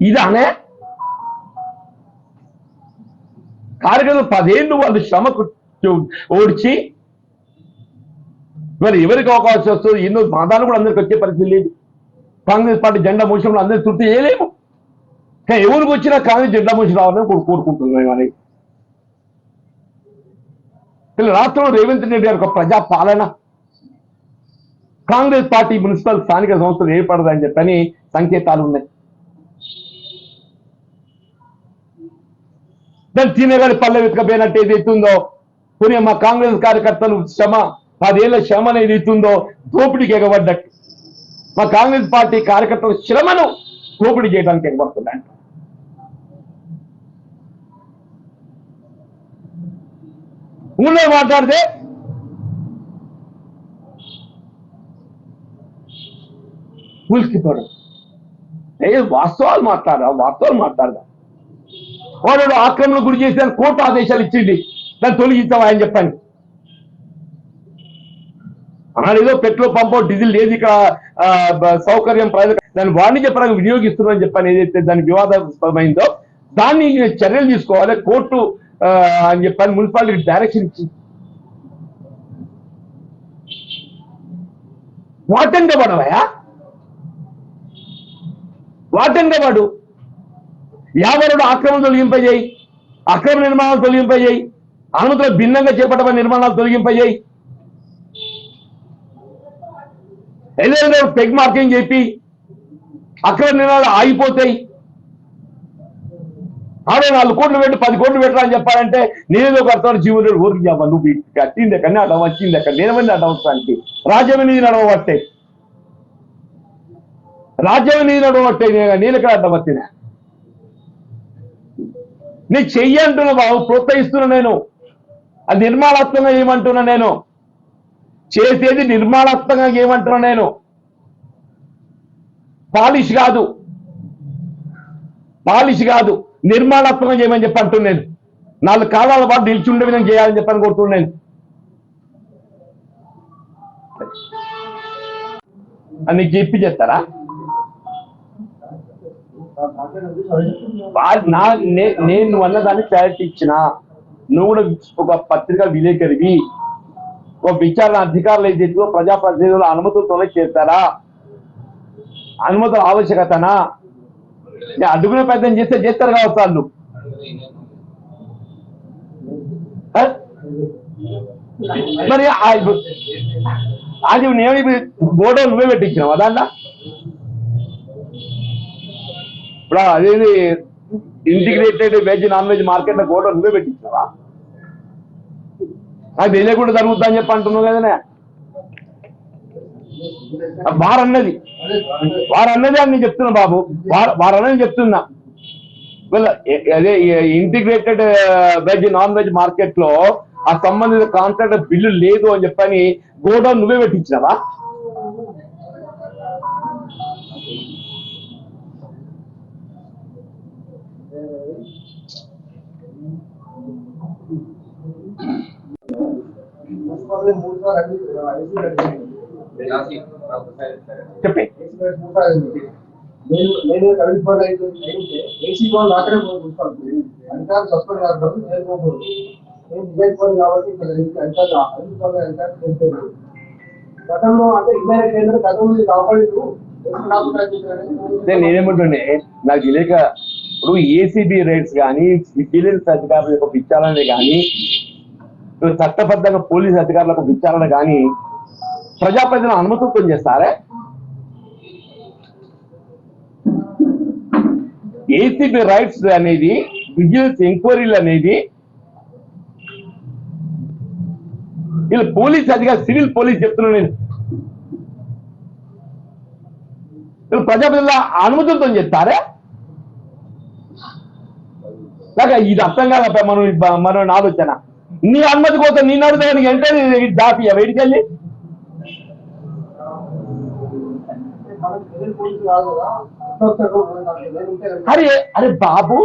ఇదానే? కార్యకర్తలు పదేళ్ళు వాళ్ళు శ్రమకు ఓడ్చి మరి ఎవరికి అవకాశం వస్తుంది? ఎన్నో మాదాలు కూడా అందరికి వచ్చే పరిస్థితి లేదు. కాంగ్రెస్ పార్టీ జెండా మోసంలో అందరి తృప్తి చేయలేము. కానీ ఎవరికి వచ్చినా కాంగ్రెస్ జెండా మోసం రావాలని కోరుకుంటున్నాం అని. ఇలా రాష్ట్రంలో రేవంత్ రెడ్డి గారి ఒక ప్రజా పాలన. కాంగ్రెస్ పార్టీ మున్సిపల్ స్థానిక సంస్థలు ఏర్పడదని చెప్పని సంకేతాలు ఉన్నాయి. దాని తినగారి పల్లె వెతకపోయినట్టు ఏదైతే ఉందో కొన్ని మా కాంగ్రెస్ కార్యకర్తలు శ్రమ పదేళ్ళ శ్రమ అనేది ఇస్తుందో దోపిడీకి ఎగబడ్డట్టు. మా కాంగ్రెస్ పార్టీ కార్యకర్తల శ్రమను దోపిడీ చేయడానికి ఎగబడుతున్నాయి. ఊళ్ళో మాట్లాడితే ఉలికిపోవడం ఏ వాస్తవాలు మాట్లాడా వాస్తవాలు మాట్లాడదా వాళ్ళు ఆక్రమణ గురి చేసిన కోర్టు ఆదేశాలు ఇచ్చింది. దాన్ని తొలగిస్తాం ఆయన చెప్పండి. అన్నాడు ఏదో పెట్రోల్ పంపో డీజిల్ లేదు ఇక్కడ సౌకర్యం దాన్ని వాణిజ్య పరంగా వినియోగిస్తున్నారని చెప్పని ఏదైతే దాని వివాదాస్పదమైందో దాన్ని చర్యలు తీసుకోవాలి కోర్టు అని చెప్పని మున్సిపాలిటీ డైరెక్షన్ ఇచ్చింది వాటంటే పడవయా వాటంటే పడు యావరుడు ఆక్రమణ తొలగింపజేయి అక్రమ నిర్మాణాలు తొలగింపజేయి అనుమతులు భిన్నంగా చేపట్టబడిన నిర్మాణాలు తొలగింపజేయి. ఏదైనా పెగ్ మార్కింగ్ చెప్పి అక్రమ నిర్మాణాలు ఆగిపోతాయి. ఆడే నాలుగు కోట్లు పెట్టి పది కోట్లు పెట్టరా అని చెప్పాలంటే నేనేదో కడతాను జీవుడు ఊరికి అవ్వ నువ్వు కట్టింది ఎక్కడ అడ్డం వచ్చింది ఎక్కడ నేనమంది అడ్డం అవసరానికి రాజ్యం నీది నడవబట్టే రాజ్యం నీది నడవబట్టే నేను ఎక్కడ అడ్డం వచ్చినా నేను చెయ్యి అంటున్నా బాబు ప్రోత్సహిస్తున్నా నేను. అది నిర్మాణాత్మకంగా ఏమంటున్నా నేను? చేసేది నిర్మాణాత్మకంగా ఏమంటున్నా నేను? పాలిష్ కాదు. పాలిష్ కాదు. నిర్మాణాత్మకంగా చేయమని చెప్పి అంటున్నాను నేను. నాలుగు కాలాల పాటు నిలిచి ఉండే విధంగా చేయాలని చెప్పని కోరుతున్నాను అని చెప్పి చెప్తారా? నా నేను నువ్వు అన్నదాన్ని క్లారిటీ ఇచ్చిన. నువ్వు కూడా ఒక పత్రిక విలేకరివి ఒక విచారణ అధికారులు ఏదైతే ప్రజాప్రతినిధుల అనుమతులతోనే చేస్తారా? అనుమతుల ఆవశ్యకతనా? నేను ప్రయత్నం చేస్తే చేస్తారు కావచ్చు వాళ్ళు. ఆ? మరి అది నేను బోర్డు నువ్వే పెట్టించినావు దాంట్లో? ఇప్పుడు అదేది ఇంటిగ్రేటెడ్ వెజ్ నాన్ వెజ్ మార్కెట్లో కూడా నువ్వే పెట్టించావా? అది తెలియకుండా జరుగుతా అని చెప్పి అంటున్నావు కదనే. వారు అన్నది. వారు అన్నది అని నేను చెప్తున్నా బాబు. వారు అన్నది చెప్తున్నా. వీళ్ళ అదే ఇంటిగ్రేటెడ్ వెజ్ నాన్ వెజ్ మార్కెట్లో ఆ సంబంధిత కాంట్రాక్ట్ బిల్లు లేదు అని చెప్పని గోడౌన్ నువ్వే పెట్టించినావా? చెప్పే. ఏసీ. నేను నేను అయితే అక్కడే సస్పెండ్ కాదు నేను పోకూడదు నేను కాబట్టి ఇక్కడ తెలిపారు గతంలో అంటే ఇండైరెక్ట్ ఏంటంటే గతంలో ఇది కాపాడు నేను నేనేమంటుండే నాకు తెలియక ఇప్పుడు ఏసీబీ రైట్స్ కానీ విజిలెన్స్ అధికారుల యొక్క కానీ చట్టబద్ధంగా పోలీస్ అధికారులకు విచారణ కానీ ప్రజాప్రతిని అనుమతులతో చేస్తారే? ఏసీబీ రైట్స్ అనేది విజిలెన్స్ ఎంక్వైరీలు అనేది వీళ్ళు పోలీస్ అధికారి సివిల్ పోలీస్ చెప్తున్నాను నేను. వీళ్ళు ప్రజాప్రతిల అనుమతులతో చేస్తారే? లేక ఇది అర్థం కాదప్ప మనం మన ఆలోచన? నీ అనుమతి కోసం నీ అడుగుతానికి అంటే దాపి వెడికెళ్ళి అరే అరే బాబు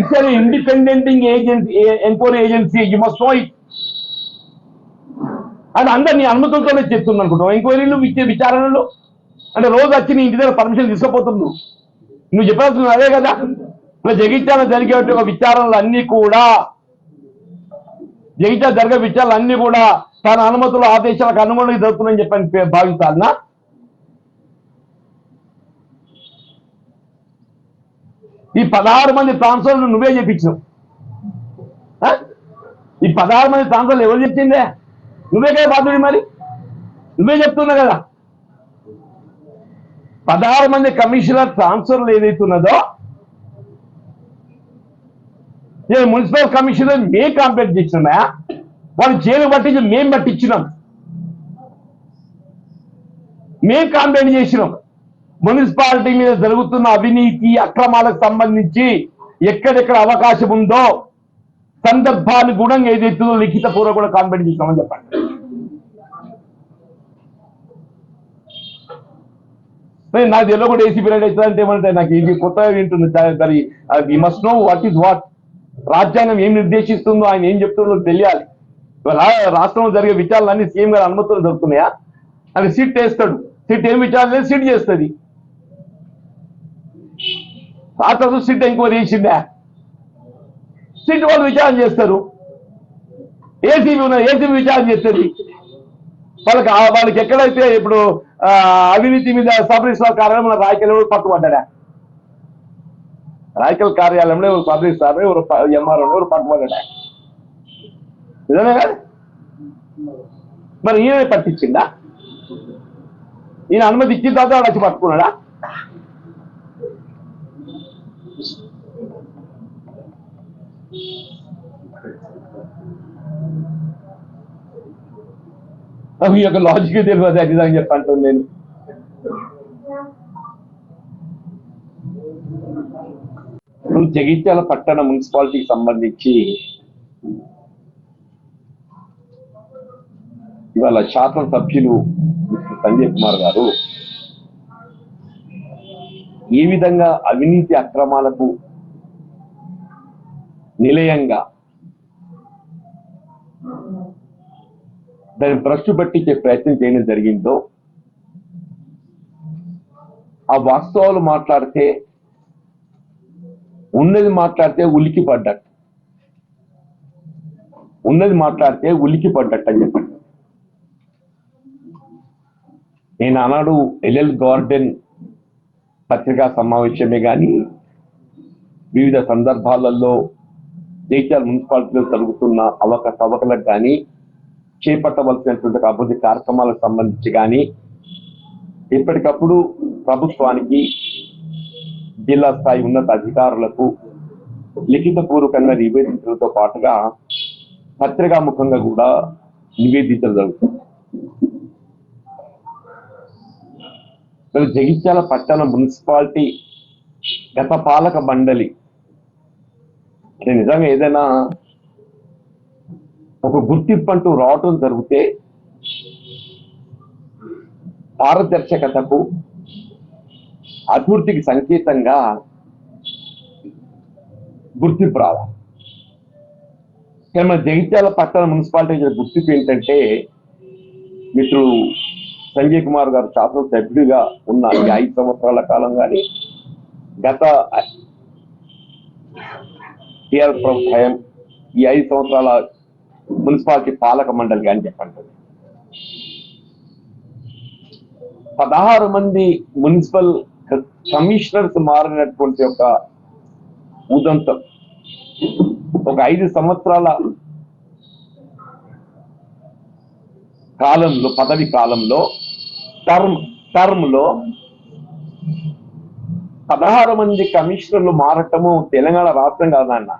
ఇక్కడ ఇండిపెండెంటింగ్ agency enquiry agency you must know it అది అందరు నీ అనుమతులతోనే చెప్తుంది అనుకుంటాం ఎంక్వైరీలు ఇచ్చే విచారణలు. అంటే రోజు వచ్చి నీ ఇంటి దగ్గర పర్మిషన్ తీసుకుపోతుంది నువ్వు. నువ్వు చెప్పాల్సింది అదే కదా. ఇప్పుడు జగిత్యాల జరిగే ఒక విచారణలు అన్ని కూడా జగిత జరిగే విషయాలు అన్ని కూడా తన అనుమతులు ఆదేశాలకు అనుగుణంగా జరుగుతున్నాయని చెప్పని పే- భావించాలనా ఈ పదహారు మంది ట్రాన్స్ఫర్లు నువ్వే చెప్పించావు ఆ? ఈ పదహారు మంది ట్రాన్స్ఫర్లు ఎవరు చెప్పిందే నువ్వే కదా బాధ్యుడి మరి? నువ్వే చెప్తున్నా కదా. పదహారు మంది కమిషనర్ ట్రాన్స్ఫర్లు ఏదైతున్నదో నేను మున్సిపల్ కమిషనర్ మే కాంప్లైంట్ చేసినా వాళ్ళు జైలు పట్టించి మేం పట్టించినాం. మేం కాంప్లైంట్ చేసినాం. మున్సిపాలిటీ మీద జరుగుతున్న అవినీతి అక్రమాలకు సంబంధించి ఎక్కడెక్కడ అవకాశం ఉందో సందర్భాన్ని కూడా ఏదైతుందో లిఖిత పూర్వ కూడా కాంప్లైంట్ చేసినామని చెప్పండి. నాకు తెలియదు కూడా ఏసీ పీరియడ్ అవుతుంది ఏమంటే నాకు ఇది కొత్తగా వింటుంది. దాని must know what is what రాజ్యాంగం ఏం నిర్దేశిస్తుందో ఆయన ఏం చెప్తుందో తెలియాలి. రాష్ట్రంలో జరిగే విచారాలన్నీ సీఎం గారి అనుమతులు దొరుకుతున్నాయా? అది సిట్ వేస్తాడు. సిట్ ఏం విచారణ లేదు సిట్ చేస్తుంది. రాష్ట్రం సిట్ ఎంక్వైరీ చేసిందా? సిట్ వాళ్ళు విచారణ చేస్తారు. ఏసీబీ ఉన్నారు ఏసీబీ విచారణ చేస్తుంది. వాళ్ళకి వాళ్ళకి ఎక్కడైతే ఇప్పుడు అవినీతి మీద సబ్ రిజిస్ట్రార్ కార్యాలయంలో రాయకల్ పట్టుబడ్డా రాయకల్ కార్యాలయంలో ఎవరు సబ్ రిజిస్ట్రార్ ఒక ఎంఆర్ఓ ఒక పట్టుబడ్డా నిజమే కదా? మరి ఈయన పట్టించిందా? ఈయన అనుమతి ఇచ్చిన తర్వాత వాడు వచ్చి పట్టుకున్నాడా? నాకు ఈ యొక్క లాజిక్ తెలియదు అది అని చెప్పంటాను నేను. ఇప్పుడు జగిత్యాల పట్టణ మున్సిపాలిటీకి సంబంధించి ఇవాళ శాసనసభ్యులు మిస్టర్ సంజయ్ కుమార్ గారు ఏ విధంగా అవినీతి అక్రమాలకు నిలయంగా దాన్ని భ్రష్టు పట్టించే ప్రయత్నం చేయడం జరిగిందో ఆ వాస్తవాలు మాట్లాడితే ఉన్నది మాట్లాడితే ఉలికి పడ్డట్టు. ఉన్నది మాట్లాడితే ఉలికి పడ్డట్టు అని చెప్పండి. నేను ఆనాడు ఎల్ఎల్ గార్డెన్ పత్రికా సమావేశమే కానీ వివిధ సందర్భాలలో జైత్యాల మున్సిపాలిటీలో జరుగుతున్న అవకతవకలకు కానీ చేపట్టవలసినటువంటి అభివృద్ధి కార్యక్రమాలకు సంబంధించి కానీ ఎప్పటికప్పుడు ప్రభుత్వానికి జిల్లా స్థాయి ఉన్నత అధికారులకు లిఖిత పూర్వకంగా నివేదించడంతో పాటుగా పత్రికా ముఖంగా కూడా నివేదించడం జరుగుతుంది. మరి జగిత్యాల పట్టణ మున్సిపాలిటీ గత పాలక మండలి అంటే నిజంగా ఏదైనా ఒక గుర్తింపు అంటూ రావటం జరిగితే పారదర్శకతకు అభివృద్ధికి సంకేతంగా గుర్తింపు రావాలి. కానీ మన జగిత్యాల పట్టణ మున్సిపాలిటీ గుర్తింపు ఏంటంటే మిత్రుడు సంజయ్ కుమార్ గారు శాసనసభ్యుడిగా ఉన్న ఈ ఐదు సంవత్సరాల కాలం కానీ గత టీఆర్ఎస్ ప్రభుత్వం ఈ ఐదు సంవత్సరాల మున్సిపాలిటీ పాలక మండలి కానీ చెప్పండి. పదహారు మంది మున్సిపల్ కమిషనర్స్ మారినటువంటి ఒక ఉదంతం. ఒక ఐదు సంవత్సరాల కాలంలో పదవి కాలంలో టర్మ్ టర్మ్లో పదహారు మంది కమిషనర్లు మారటము తెలంగాణ రాష్ట్రం కాదన్న.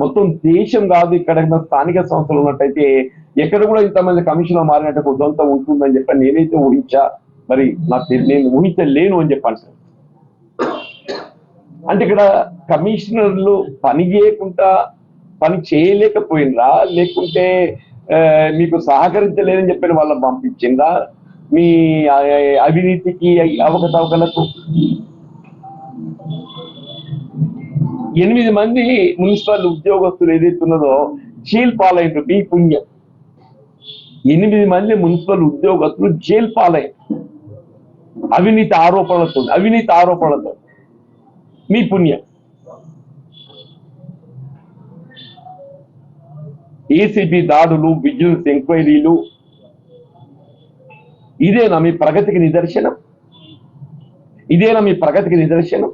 మొత్తం దేశం కాదు ఇక్కడ స్థానిక సంస్థలు ఉన్నట్టయితే ఎక్కడ కూడా ఇంతమంది కమిషనర్ మారినట్టు ఉదంతం ఉంటుందని చెప్పి నేనైతే ఊహించా మరి నాకు నేను ఊహించలేను అని చెప్పి అంటారు అంటే ఇక్కడ కమిషనర్లు పని చేయకుండా పని చేయలేకపోయినరా? లేకుంటే మీకు సహకరించలేదని చెప్పిన వాళ్ళని పంపించిందా మీ అవినీతికి అవకతవకలకు? ఎనిమిది మంది మున్సిపల్ ఉద్యోగస్తులు ఏదైతున్నదో జైలు పాలైండ్రు. మీ పుణ్యం. ఎనిమిది మంది మున్సిపల్ ఉద్యోగస్తులు జైలు పాలైండ్రు. అవినీతి ఆరోపణలతో అవినీతి ఆరోపణలతో. మీ పుణ్యం. ఏసీబీ దాడులు విజిలెన్స్ ఎంక్వైరీలు. ఇదేనా మీ ప్రగతికి నిదర్శనం? ఇదేనా మీ ప్రగతికి నిదర్శనం?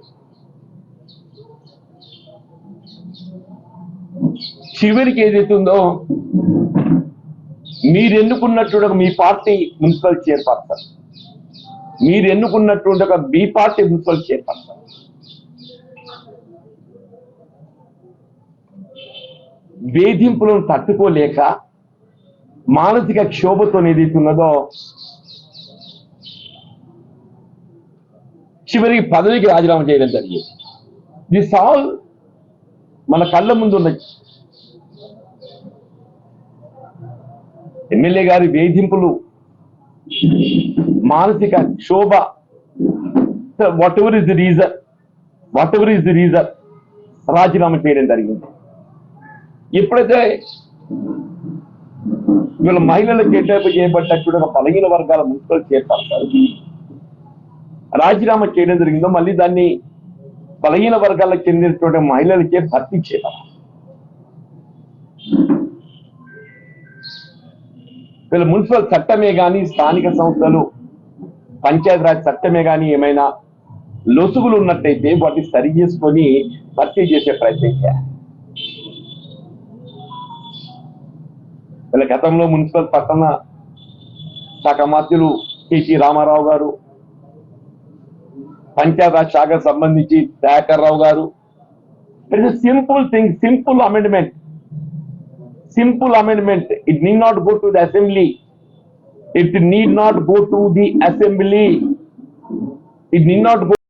చివరికి ఏదైతుందో మీరు ఎన్నుకున్నట్టు మీ పార్టీ మున్సిపల్ చైర్పర్సన్. మీరు ఎన్నుకున్నటువంటి ఒక బి పార్టీ మున్సిపల్ చైర్పర్సన్ వేధింపులను తట్టుకోలేక మానసిక క్షోభతో ఏదైతే ఉన్నదో చివరికి పదవికి రాజీనామా చేయడం జరిగింది. దిస్ ఆల్ మన కళ్ళ ముందు ఉన్నది. ఎమ్మెల్యే గారి వేధింపులు మానసిక క్షోభ. Whatever is the reason whatever is the reason రాజీనామా చేయడం జరిగింది. ఎప్పుడైతే వీళ్ళ మహిళలకు కేటాయింపు చేయబడ్డటువంటి ఒక బలహీన వర్గాల మున్సిపల్ చేపడతారు. రాజీనామా చేయడం జరిగిందో మళ్ళీ దాన్ని బలహీన వర్గాలకు చెందినటువంటి మహిళలకే భర్తీ చేయాలి. వీళ్ళ మున్సిపల్ చట్టమే కానీ స్థానిక సంస్థలు పంచాయతీరాజ్ చట్టమే కానీ ఏమైనా లొసుగులు ఉన్నట్టయితే వాటిని సరి చేసుకొని భర్తీ చేసే ప్రయత్నం చేయాలి. వీళ్ళ గతంలో మున్సిపల్ పట్టణ శాఖ మంత్రులు కేటీ రామారావు గారు పంచాయతీరాజ్ శాఖకు సంబంధించి దయాకర్ రావు గారు simple thing simple amendment. simple amendment. It need not go to the assembly. It need not go to the assembly. It need not go